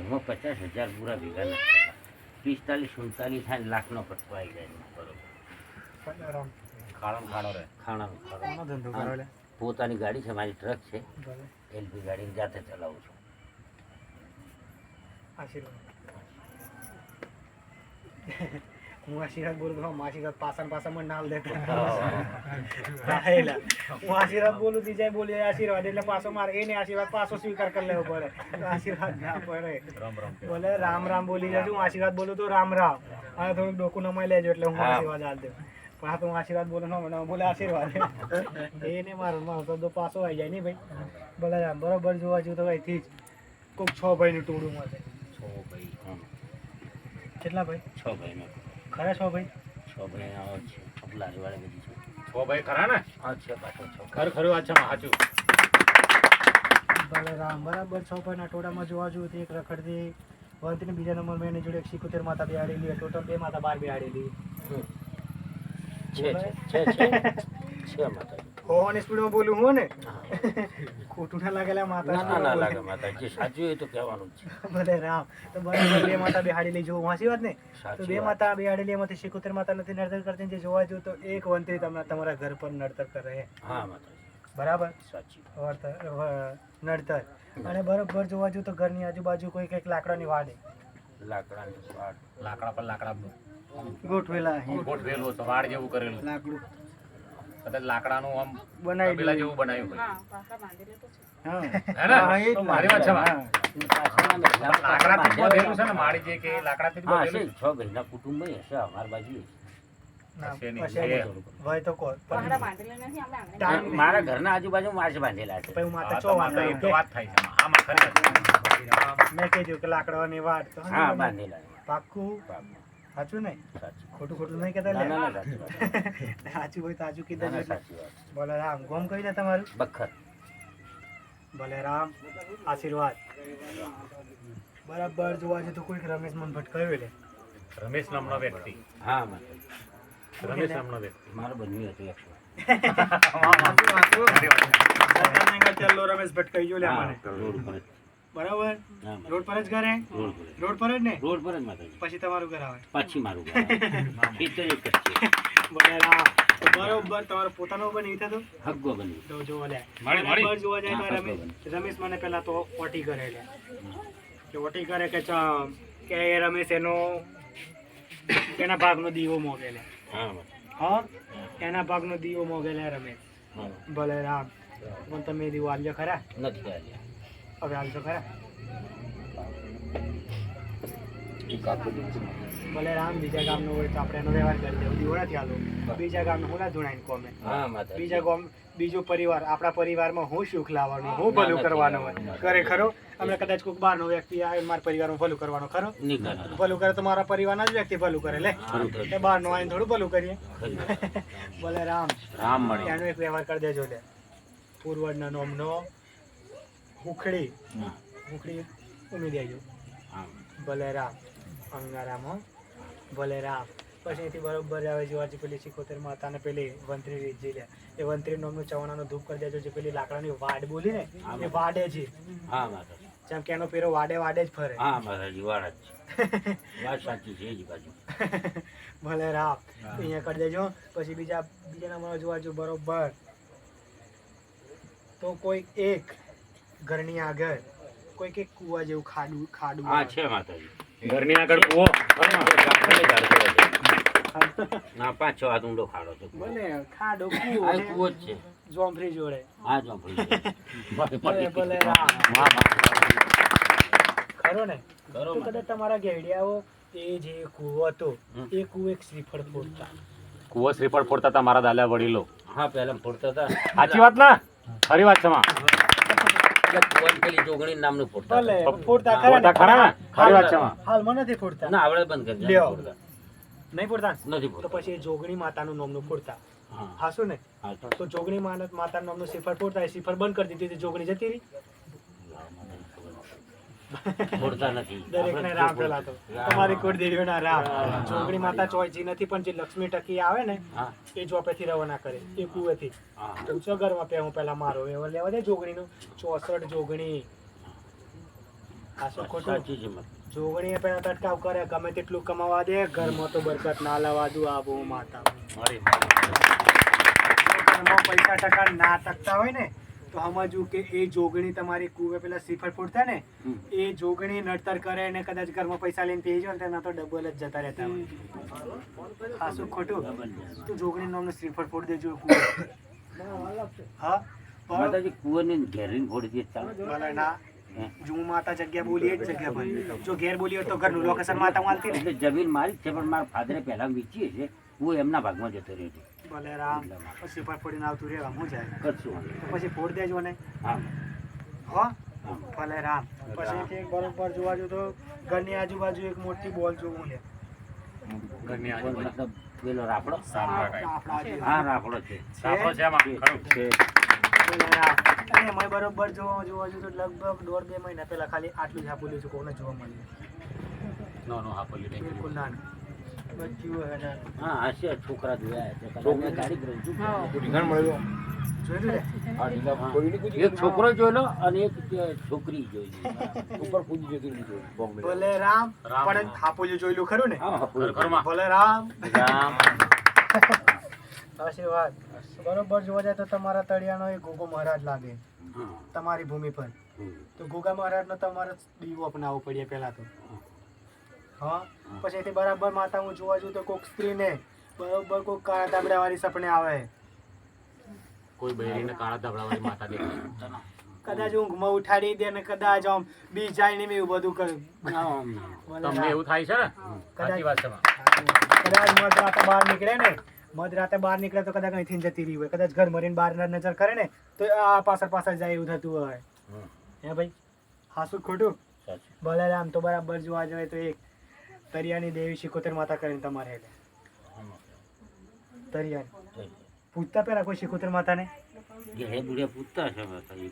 ઘરમાં પચાસ હજાર પૂરા ભેગા નથી પિસ્તાલીસ સુડતાલીસ થાય લાખનો પટકો આવી જાય બરોબર. ખાડો ખાડો રહે પોતાની ગાડી છે મારી ટ્રક છે. એલપી ગાડી જાતે ચલાવું છું. આશીર્વાદ. હું તો હું આશીર્વાદ પાછળ પાછળમાં નાલ દેતો. હા, એલા. હું. આશીર્વાદ બોલું બીજા બોલે આશીર્વાદ. એટલે પાસો મારે એને આશીર્વાદ પાસો સ્વીકાર કરી લેવો પડે. આશીર્વાદ ના પડે. રામ રામ. કે બોલે રામ રામ બોલી જજો હું આશીર્વાદ બોલું તો રામ રામ. હવે થોડુંક ડોકું નમાઈ લેજો એટલે હું હા. આશીર્વાદ આલ દઉં. પણ આ તો હું આશીર્વાદ બોલું ન બોલે આશીર્વાદ. એને મારો મારો તો પાસો આવી જાય નહીં ભાઈ. ભલે રામ બરોબર જોવા જવું તો અહીંથી જ. કોઈક છ ભાઈનું ટોળું મળે. છ ભાઈ કેટલા ભાઈ? છ ભાઈનો ખરા છો ભાઈ? છો ભાઈ આવો છે. છે લારીવાળી બધી છે. છો ભાઈ ખરા ને? હા છે પાછો છો ખર ખરું વાત છે માં સાચું ભલે રામ બરાબર છો ભાઈના ટોળામાં જોવા જવું તો એક રખડતી વંતની બીજા નંબર મેં એની જોડે એક સિકોતેર માતા બેહાડેલી ટોટલ બે માતા બાર બેહાડેલી. છે છે છે છે છે માતાજી. હોવાની સ્પીડમાં બોલું હું ને? ખોટું ના લાગેલા માતા. ના ના લાગે માતા. જે સાચું હોય તો કહેવાનું છે. ભલે રામ. તો બરાબર બે માતા બેહાડેલી જોવું વાંચી વાત ને? તો બે માતા બિહાડી લઈ એમાંથી સિકોતેર માતા નથી નડતર કરતી. જે જોવા જો તો એક વંતરી તમને તમારા ઘર પર નડતર કરે. હા માતા બરાબર? સાચી. નડતર. અને બરોબર જોવા જવું તો ઘરની આજુબાજુ કોઈ કંઈક લાકડાની વાડે લાકડાની વાડ. લાકડા પર લાકડા ગોઠવેલા ગોઠવેલું તો વાડ જેવું કરેલું. લાકડું. કદાચ લાકડાનું આમ બનાવી પેલા જેવું બનાવ્યું ને. મારી વાત છે. ને ના, ઘરના આજુબાજુ માર્ચ બાંધેલા છે. વાતમાં. વાત. કીધું કે લાકડાની વાડ તો હા છે. સાચું નહીં? ખોટું ખોટું નહીં કહેતા ના લે. ના ના સાચી હોય તો સાચું કીધું ના રામ ગોમ કહી દે તમારું? બખર. ભલે રામ આશીર્વાદ. બરાબર જોવા જઈએ તો કોઈક રમેશ મન ભટકાયું એટલે રમેશ નામનો વ્યક્તિ. હા રમેશ નામનો વ્યક્તિ. મારો બન્યું હતું એકસો રમેશ ભટકાઈ ગયો લે મને. બરાબર? રોડ પર જ ઘરે? રોડ પર જ. ને? રોડ પર જ માતાજી. પછી તમારું ઘર આવે. પછી મારું ઘર આવે. એક જ છે. તો તમારો પોતાનો પણ નહીં થતો હગ્ગો બન્યું. તો જોવા લે. મળી, મળી. બરાબર જોવા જાય તો રમેશ રમેશ મને પહેલા તો ઓટી કરે લે. કે ઓટી કરે કે ચા કે એ રમેશ એનો એના ભાગનો દીવો મોગે લે. હા. એના ભાગનો દીવો મોગે લે રમેશ. હા. ભલે રામ. પણ તમે દીવો આલજો ખરા? નથી હવે આલજો ખરા. ભલે રામ બીજા ગામનો હોય તો આપણે એનો વ્યવહાર કરી દેવો દીવો નથી આલો. બીજા ગામનો હું ના ધૂણાઈને કોમે? બીજા ગામ બીજો પરિવાર આપણા પરિવારમાં હું સુખ લાવવાનું હું ભલું કરવાનું હોય. કરે ખરો અમે કદાચ કોઈક બહારનો વ્યક્તિ આવે મારા પરિવારમાં ભલું કરવાનો ખરો? ભલું કરે તો મારા પરિવારના જ વ્યક્તિ ભલું કરે લે. એ બહારનો આવીને થોડું ભલું કરીએ. ભલે રામ. રામ એનો એક વ્યવહાર કરી દેજો લે. પૂર્વજના નોમનો હુખડી. હુખડી ઉમી દેજો. બલેરા અંગારામ. હો. પછી અહીંથી બરોબર આવે જોવા જે પેલી સિકોતેર માતાને પેલી વંત્રી રીતજી લે. એ વંત્રી નોમનું ચવાણાનો ધૂપ કરી દેજો જે પેલી લાકડાની વાડ બોલી ને એ વાડે છે. હા જેમ કે એનો પેરો વાડે વાડે જ ફરે. હા માતાજી વાડ જ વાત સાચી છે જ બાજુ. ભલે રામ અહીંયા કરી દેજો. પછી બીજા બીજા નંબર જોવા જો બરોબર. તો કોઈ એક ઘરની આગળ કોઈ એક કુવા જેવું ખાડું ખાડું હા છે માતાજી. ઘરની આગળ કૂવો. ના પાંચ છ હાથ ઊંડો ખાડો છે ભલે ખાડો આ કુવો કૂવો જ છે. જોંફરી જોડે. હા ચોપડી ભલે. ખરો ને? ખરો તો કદાચ તમારા ઘેડિયાઓ એ જે કુવો હતો એ કુવો એક શ્રીફળ ફોડતા. કૂવો શ્રીફળ ફોડતા હતા મારા દાદા વડીલો. હા પહેલા ફોડતા હતા. સાચી વાત ના? ખરી વાત છે માં. એટલે પેલી જોગણી નામનું ફોડતા ભલે ફોડતા ફોડતા ખરા ખરા ને? ને ખરી વાત છે માં હાલમાં નથી ફોડતા. ના આવડે બંધ કરી લ્યો. નહીં ફોડતા. નથી તો પછી જોગણી માતાનું નામનું ફોડતા. હા. હાશું ને? તો. જોગણી માતા માતાનું નામનું સિફર ફોડતા સિફર બંધ કરી દીધી જોગણી જતી રહી. ફોડતા નથી. દરેકને રામ પેલાતો તમારી કુળદેવીઓ ના રામ જોગણી માતા ચોઈજી નથી પણ જે લક્ષ્મી ટકી આવે ને એ ચોપેથી રવાના કરે. એ કુવેથી. હા. ઘરમાં પે હું પેલા મારો એવો લેવા દે જોગણીનું. ચોસઠ જોગણી. ખાસો ખોટું? જોગણીએ પેલા તટકાવ કરે. ગમે તેટલું કમાવા દે ઘરમાં તો બરકત ના લાવા દઉં આવો માતા. પૈસા ટકા ના ટકતા હોય ને તો સમજવું કે એ જોગણી તમારી કુવે પેલા શ્રીફળ ફૂટતા ને એ જોગણી નડતર કરે ને કદાચ ઘરમાં પૈસા લઈને પી જાય ને તેના તો ડબલ જ જતા રહેતા હોય. ખાસું ખોટું? તો જોગણી નામનું શ્રીફળ ફોડ દેજો હા? માતાજી કુવાની ઘેરીને ફોડી દે ચાલે. ના. હે? જો માતા જગ્યા બોલીએ જ જગ્યા પર. જો ઘેર બોલીએ તો ઘરનું લોકેશન માતા માલતી ને એટલે જમીન મારી જ છે પણ મારા ફાધરે પહેલા વેચી છે. હું એમના ભાગમાં જતો રહ્યો છે. ભલે પછી પર ફોડીને આવતું રહેવા હું જાય? કરશું. પછી ફોડ દેજો ને. હા. હો? ભલે રામ પછી તે બરોબર જોવા જો તો ઘરની આજુબાજુ એક મોટી બોલ જોવું લે ઘરની પણ આજુબાજુ પેલો રાફડો? હા રાફડો છે. સાંભળો છે આમાં ખરું. છે. અને બરોબર જોવા જોવા જો તો લગભગ દોઢ બે મહિના પહેલા ખાલી આટલું જ આપેલું છે કોને જોવા મળ્યું. નો નો બિલકુલ ના હે હશે છોકરા જોયા છે. ગાડી ને એક છોકરો જોયેલો અને એક છોકરી જોઈ. ભલે રામ રામ. પણ હાપોલી જોયેલું ખરું ને? ભલે રામ રામ. આશીર્વાદ. બરોબર જોવા જાય તો તમારા તળિયાનો એ ગોગો મહારાજ લાગે. તમારી ભૂમિ પર. તો ગોગા મહારાજનો તમારે દીવો અપનાવવો પડે પહેલા તો. હા. પછી એથી બરાબર માતા હું જોવા જઉં તો કોઈક સ્ત્રીને બરોબર કોઈક કાળા ધાબડા વાળી સપને આવે. કોઈ બહેરીને કાળા ધાબળાવાળી માતા દેખાય. કદાચ ઊંઘમાં ઉઠાડી દે ને કદાચ આમ બી જાય ને એવું બધું કર. તમને એવું થાય છે? ને સાચી વાત છે કદાચ કદાચ મધરાતે બહાર નીકળે ને મધ રાતે બહાર નીકળે તો કદાચ અહીંથી જતી રહી હોય. કદાચ ઘર મરીને બહાર નજર કરે ને તો આ પાછળ પાછળ જાય એવું થતું હોય. હે ભાઈ? હાસું ખોટું. ભલે આમ તો બરાબર જોવા જોઈએ તો એક. તરિયાની દેવી શિકોતેર માતા કરીને તમારે એટલે. તરિયાની. પૂછતા પેલા કોઈ શિકોતેર માતાને? પૂછતા કઈ.